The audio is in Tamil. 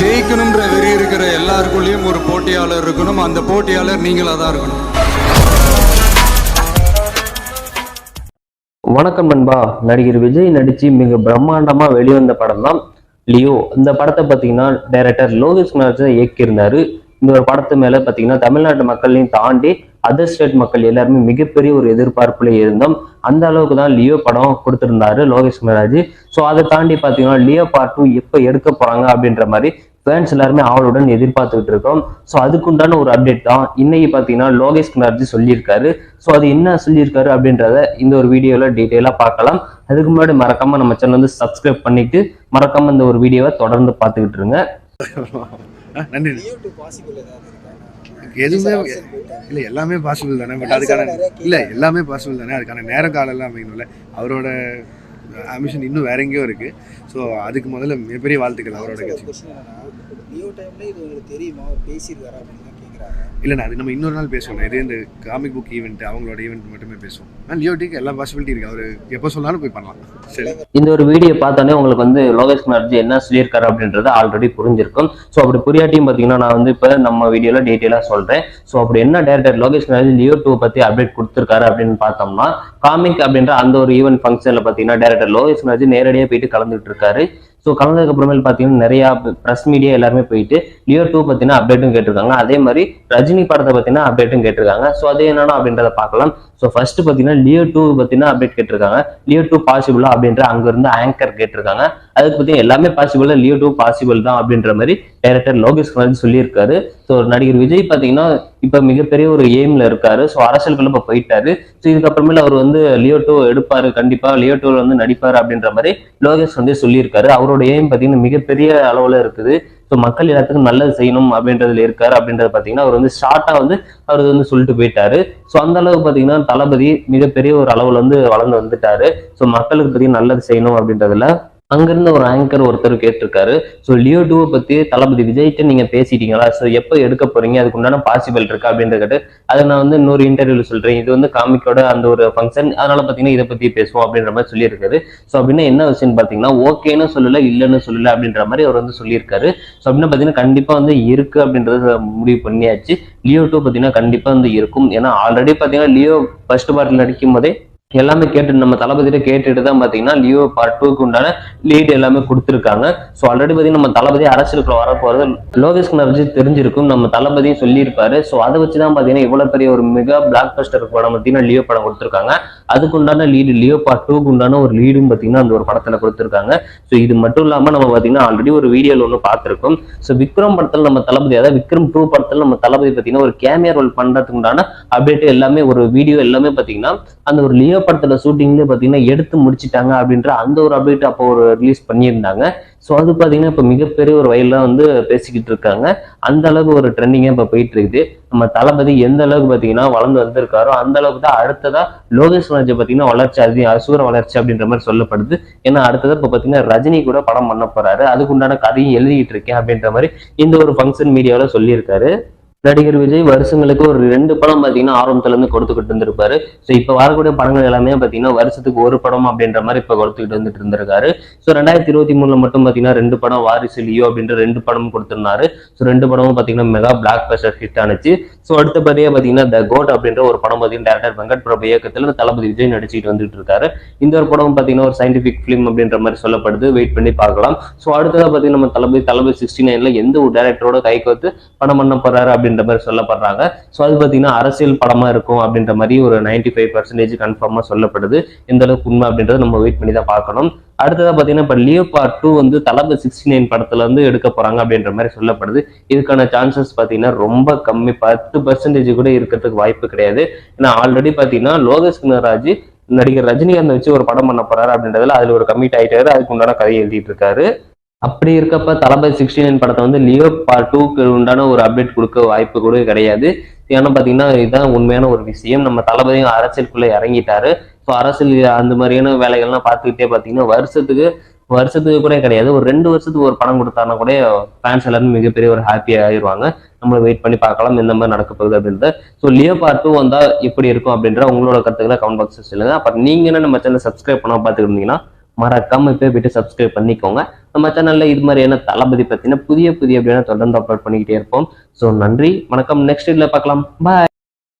ஜெயிக்கணுன்ற வெறி இருக்கிற எல்லாருக்குள்ளேயும் ஒரு போட்டியாளர் இருக்கணும். அந்த போட்டியாளர் நீங்களா தான் இருக்கணும். வணக்கம் நண்பா. நடிகர் விஜய் நடிச்சு மிக பிரம்மாண்டமா வெளிவந்த படம் தான் லியோ. இந்த படத்தை பார்த்தீங்கன்னா டைரக்டர் லோகேஷ் கனகராஜ் இயக்கியிருந்தாரு. இந்த ஒரு படத்து மேல பார்த்தீங்கன்னா தமிழ்நாட்டு மக்களையும் தாண்டி அதர் ஸ்டேட் மக்கள் எல்லாருமே மிகப்பெரிய ஒரு எதிர்பார்ப்புல இருந்தோம். அந்த அளவுக்கு தான் லியோ படம் கொடுத்திருந்தாரு லோகேஷ் கனகராஜ் ஸோ அதை தாண்டி பார்த்தீங்கன்னா லியோ பார்ட் டூ எப்போ எடுக்க போறாங்க அப்படின்ற மாதிரி ஃபேன்ஸ் எல்லாருமே அவளுடன் எதிர்பார்த்துக்கிட்டு இருக்கோம். ஸோ அதுக்குண்டான ஒரு அப்டேட் தான் இன்னைக்கு பார்த்தீங்கன்னா லோகேஷ் கனர்ஜி சொல்லியிருக்காரு. ஸோ அது என்ன சொல்லியிருக்காரு அப்படின்றத இந்த ஒரு வீடியோவில் டீட்டெயிலாக பார்க்கலாம். அதுக்கு முன்னாடி மறக்காம நம்ம சேனல் வந்து சப்ஸ்கிரைப் பண்ணிட்டு மறக்காம இந்த ஒரு வீடியோவை தொடர்ந்து பார்த்துக்கிட்டு இருங்க. நன்றி. எதுவுமே இல்லை எல்லாமே பாசிபிள் தானே பட் அதுக்கான இல்லை எல்லாமே பாசிபிள் தானே அதுக்கான நேர காலம் எல்லாம் அமையணும்ல. அவரோட அமிஷன் இன்னும் வேற எங்கேயோ இருக்கு. ஸோ அதுக்கு முதல்ல மிகப்பெரிய வாழ்த்துக்கள் அவரோட கட்சி கொஸ்டின் நான் இல்லைண்ணா அது நம்ம இன்னொரு நாள் பேசுவோம். இது இந்த காமிக் புக் ஈவெண்ட் அவங்களோட ஈவெண்ட் மட்டுமே பேசுவோம். ஆனால் லியோட்டிக்கு எல்லா பாசிபிலிட்டி இருக்கு. அவர் எப்போ சொன்னாலும் போய் பண்ணலாம். சரி. இந்த ஒரு வீடியோ பார்த்தோன்னே உங்களுக்கு வந்து லோகேஷ் கனர்ஜி என்ன சொல்லியிருக்காரு அப்படின்றது ஆல்ரெடி புரிஞ்சிருக்கும். ஸோ அப்படி புரியாட்டியும் பார்த்தீங்கன்னா நான் வந்து இப்போ நம்ம வீடியோவில் டீட்டெயிலாக சொல்கிறேன் ஸோ அப்படி என்ன டேரக்டர் லோகேஷ் கனர்ஜி லியோ டூ பற்றி அப்டேட் கொடுத்துருக்காரு அப்படின்னு பார்த்தோம்னா காமிக் அப்படின்ற அந்த ஒரு ஈவெண்ட் ஃபங்க்ஷனில் பார்த்தீங்கன்னா டேரக்டர் லோகேஷ் கனர்ஜி நேரடியாக போயிட்டு கலந்துட்டு இருக்காரு. ஸோ கலந்ததுக்கு அப்புறமேல் பார்த்தீங்கன்னா நிறையா ப்ரெஸ் மீடியா எல்லாருமே போயிட்டு லியோ டூ பார்த்தீங்கன்னா அப்டேட்டும் கேட்டிருக்காங்க. அதே மாதிரி ரஜினி படத்தை பார்த்தீங்கன்னா அப்டேட்டும் கேட்டிருக்காங்க. ஸோ அது என்னன்னா அப்படின்றத பார்க்கலாம். ஸோ ஃபர்ஸ்ட் பார்த்தீங்கன்னா லியோ டூ பார்த்தீங்கன்னா அப்டேட் கேட்டிருக்காங்க. லியோ டூ பாசிபிளா அப்படின்ற அங்கிருந்து ஆங்கர் கேட்டிருக்காங்க. அதுக்கு பார்த்தீங்கன்னா எல்லாமே பாசிபிள் லியோ டூ பாசிபிள் தான் அப்படின்ற மாதிரி டைரக்டர் லோகேஷ் கனகராஜ் சொல்லியிருக்காரு. ஸோ நடிகர் விஜய் பார்த்தீங்கன்னா இப்போ மிகப்பெரிய ஒரு எய்ம்ல இருக்காரு. ஸோ அரசியலுக்குள்ள இப்போ போயிட்டாரு. ஸோ இதுக்கப்புறமேல அவர் வந்து லியோ டூ எடுப்பாரு. கண்டிப்பா லியோ டூல வந்து நடிப்பாரு அப்படின்ற மாதிரி லோகேஷ் வந்து சொல்லியிருக்காரு. அவரோட எய்ம் பார்த்தீங்கன்னா மிகப்பெரிய அளவுல இருக்குது. ஸோ மக்கள் எல்லாத்துக்கும் நல்லது செய்யணும் அப்படின்றதுல இருக்காரு. அப்படின்றது பார்த்தீங்கன்னா அவர் வந்து ஷார்ட்டா வந்து அவர் வந்து சொல்லிட்டு போயிட்டாரு. ஸோ அந்த அளவுக்கு பார்த்தீங்கன்னா தளபதி மிகப்பெரிய ஒரு அளவுல வந்து வளர்ந்து வந்துட்டாரு. ஸோ மக்களுக்கு பார்த்தீங்கன்னா நல்லது செய்யணும் அப்படின்றதுல அங்கிருந்து ஒரு ஆங்கர் ஒருத்தர் கேட்டிருக்காரு. ஸோ லியோ டூவை பத்தி தளபதி விஜய்கிட்ட நீங்க பேசிட்டீங்களா? ஸோ எப்போ எடுக்க போறீங்க? அதுக்கு உண்டான பாசிபிள் இருக்கா அப்படின்றது கேட்டு அதை நான் வந்து இன்னொரு இன்டர்வியூல சொல்றேன். இது வந்து காமிக்கோட அந்த ஒரு ஃபங்க்ஷன் அதனால பாத்தீங்கன்னா இதை பத்தி பேசுவோம் அப்படின்ற மாதிரி சொல்லியிருக்காரு. ஸோ அப்படின்னா என்ன விஷயம் பாத்தீங்கன்னா ஓகேன்னு சொல்லல இல்லைன்னு சொல்லல அப்படின்ற மாதிரி அவர் வந்து சொல்லியிருக்காரு. ஸோ அப்படின்னா பாத்தீங்கன்னா கண்டிப்பா வந்து இருக்கு அப்படின்றத முடிவு பண்ணியாச்சு. லியோ டூ பாத்தீங்கன்னா கண்டிப்பா வந்து இருக்கும். ஏன்னா ஆல்ரெடி பாத்தீங்கன்னா லியோ ஃபர்ஸ்ட் பார்ட்டில் நடிக்கும் போதே எல்லாமே கேட்டு நம்ம தளபதியிட்ட கேட்டுட்டு தான் பாத்தீங்கன்னா லியோ பார்ட் டூக்கு உண்டான லீட் எல்லாமே கொடுத்துருக்காங்க. ஸோ ஆல்ரெடி பாத்தீங்கன்னா நம்ம தளபதி அரசியலுக்குள்ள வர போறது லோகேஷ் கனர்ஜி தெரிஞ்சிருக்கும். நம்ம தளபதியும் சொல்லியிருப்பாரு. ஸோ அதை வச்சு தான் பாத்தீங்கன்னா இவ்வளவு பெரிய ஒரு மிக பிளாக் பஸ்டர் படம் பார்த்தீங்கன்னா லியோ படம் கொடுத்துருக்காங்க. அதுக்கு உண்டான லீடு லியோ பார்ட் டூக்கு உண்டான ஒரு லீடும் பாத்தீங்கன்னா அந்த ஒரு படத்துல கொடுத்துருக்காங்க. ஸோ இது மட்டும் இல்லாம நம்ம பாத்தீங்கன்னா ஆல்ரெடி ஒரு வீடியோல ஒன்று பார்த்திருக்கோம். ஸோ விக்ரம் படத்துல நம்ம தளபதி அதாவது விக்ரம் டூ படத்துல நம்ம தளபதி பாத்தீங்கன்னா ஒரு கேமியா ரோல் பண்றதுக்கு உண்டான அப்டேட் எல்லாமே ஒரு வீடியோ எல்லாமே பாத்தீங்கன்னா அந்த ஒரு லியோ படத்துல ஷூட்டிங்ல பாத்தீங்கன்னா எடுத்து முடிச்சிட்டாங்க அப்படின்ற அந்த ஒரு அப்டேட் அப்போ ஒரு ரிலீஸ் பண்ணியிருந்தாங்க. ஸோ அது பாத்தீங்கன்னா இப்போ மிகப்பெரிய ஒரு வயல்லாம் வந்து பேசிக்கிட்டு இருக்காங்க. அந்த அளவுக்கு ஒரு ட்ரெண்டிங்கா இப்போ போயிட்டு இருக்குது நம்ம தளபதி எந்த அளவுக்கு பாத்தீங்கன்னா வளர்ந்து வந்திருக்காரோ அந்த அளவுக்கு தான் அடுத்ததா லோகேஷ் ராஜ் பாத்தீங்கன்னா வளர்ச்சி அதி அசுர வளர்ச்சி அப்படின்ற மாதிரி சொல்லப்படுது. ஏன்னா அடுத்ததா இப்போ பாத்தீங்கன்னா ரஜினி கூட படம் பண்ண போறாரு. அதுக்குண்டான கதையும் எழுதிட்டு இருக்கேன் அப்படின்ற மாதிரி இந்த ஒரு ஃபங்க்ஷன் மீடியாவில் சொல்லியிருக்காரு. நடிகர் விஜய் வருஷங்களுக்கு ஒரு ரெண்டு படம் பார்த்தீங்கன்னா ஆரம்பத்துல இருந்து கொடுத்துக்கிட்டு இருந்திருப்பாரு. ஸோ இப்போ வரக்கூடிய படங்கள் எல்லாமே பார்த்தீங்கன்னா வருஷத்துக்கு ஒரு படம் அப்படின்ற மாதிரி இப்போ கொடுத்துக்கிட்டு வந்துட்டு இருந்திருக்காரு. ஸோ ரெண்டாயிரத்தி இருபத்தி மூணுல மட்டும் பாத்தீங்கன்னா ரெண்டு படம் வாரிசு லியோ அப்படின்ற ரெண்டு படம் கொடுத்துருந்தாரு. ஸோ ரெண்டு படமும் பார்த்தீங்கன்னா மெகா பிளாக் பஸ்டர் ஹிட் ஆனிச்சு. ஸோ அடுத்தபடியே பார்த்தீங்கன்னா த கோட் அப்படின்ற ஒரு படம் பார்த்தீங்கன்னா டேரக்டர் வெங்கட் பிரபு இயக்கத்தில் தளபதி விஜய் நடிச்சுட்டு வந்துட்டு இருக்காரு. இந்த ஒரு படம் பார்த்தீங்கன்னா ஒரு சயின்டிபிக் ஃபிலிம் அப்படின்ற மாதிரி சொல்லப்படுது. வெயிட் பண்ணி பார்க்கலாம். ஸோ அடுத்ததாக பார்த்தீங்கன்னா நம்ம தளபதி தளபதி சிக்ஸ்டி நைன்ல எந்த ஒரு டேரக்டரோட கைக்கு வந்து படம் பண்ண போறாரு அப்படின்ற மாதிரி சொல்லப்படுறாங்க. ஸோ அது பாத்தீங்கன்னா அரசியல் படமா இருக்கும் அப்படின்ற மாதிரி ஒரு நைன்டி ஃபைவ் பர்சன்டேஜ் கன்ஃபார்மாக சொல்லப்படுது. எந்த அளவுக்கு உண்மை அப்படின்றத நம்ம வெயிட் பண்ணி தான் பார்க்கணும். அடுத்ததா பாத்தீங்கன்னா இப்போ லியோ பார்ட் டூ வந்து தளபதி சிக்ஸ்டி நைன் படத்துல வந்து எடுக்க போறாங்க அப்படின்ற மாதிரி சொல்லப்படுது. இதுக்கான சான்சஸ் பாத்தீங்கன்னா ரொம்ப கம்மி. பத்து பர்சன்டேஜ் கூட இருக்கிறதுக்கு வாய்ப்பு கிடையாது. ஏன்னா ஆல்ரெடி பாத்தீங்கன்னா லோகேஷ் குணராஜ் நடிகர் ரஜினிகாந்த் வச்சு ஒரு படம் பண்ண போறாரு அப்படின்றதுல அதுல ஒரு கம்மிட் ஆயிட்டாரு. அதுக்கு உண்டான கதை எழுதிட்டு இருக்காரு. அப்படி இருக்கப்ப தளபதி சிக்ஸ்டி நைன் படத்தை வந்து லியோ பார்ட் டூக்கு உண்டான ஒரு அப்டேட் கொடுக்க வாய்ப்பு கூட கிடையாது. ஏன்னா பாத்தீங்கன்னா இதுதான் உண்மையான ஒரு விஷயம். நம்ம தளபதியும் அரசியலுக்குள்ள இறங்கிட்டாரு. ஸோ அரசியல் அந்த மாதிரியான வேலைகள்லாம் பார்த்துக்கிட்டே பாத்தீங்கன்னா வருஷத்துக்கு வருஷத்துக்கு கூட கிடையாது. ஒரு ரெண்டு வருஷத்துக்கு ஒரு படம் கொடுத்தாருன்னா கூட ஃபேன்ஸ் எல்லாரும் மிகப்பெரிய ஒரு ஹாப்பியாக ஆயிடுவாங்க நம்மளை வெயிட் பண்ணி பார்க்கலாம் எந்த மாதிரி நடக்க போகுது அப்படின்றத. ஸோ லியோ பார்ட் டூ வந்தா எப்படி இருக்கும் அப்படின்ற உங்களோட கருத்துக்களை கமெண்ட் பாக்ஸ் சொல்லுங்க. அப்புறம் நீங்க என்ன நம்ம சேனல் சப்ஸ்கிரைப் பண்ண பார்த்துக்கிட்டு மறக்காம இப்போ போயிட்டு சப்ஸ்கிரைப் பண்ணிக்கோங்க. நம்ம சேனல்ல இது மாதிரியான தளபதி பத்தின புதிய புதிய அப்படின்னா தொடர்ந்து அப்லோட் பண்ணிக்கிட்டே இருப்போம். ஸோ நன்றி. வணக்கம். நெக்ஸ்ட் இதில் பார்க்கலாம். பாய்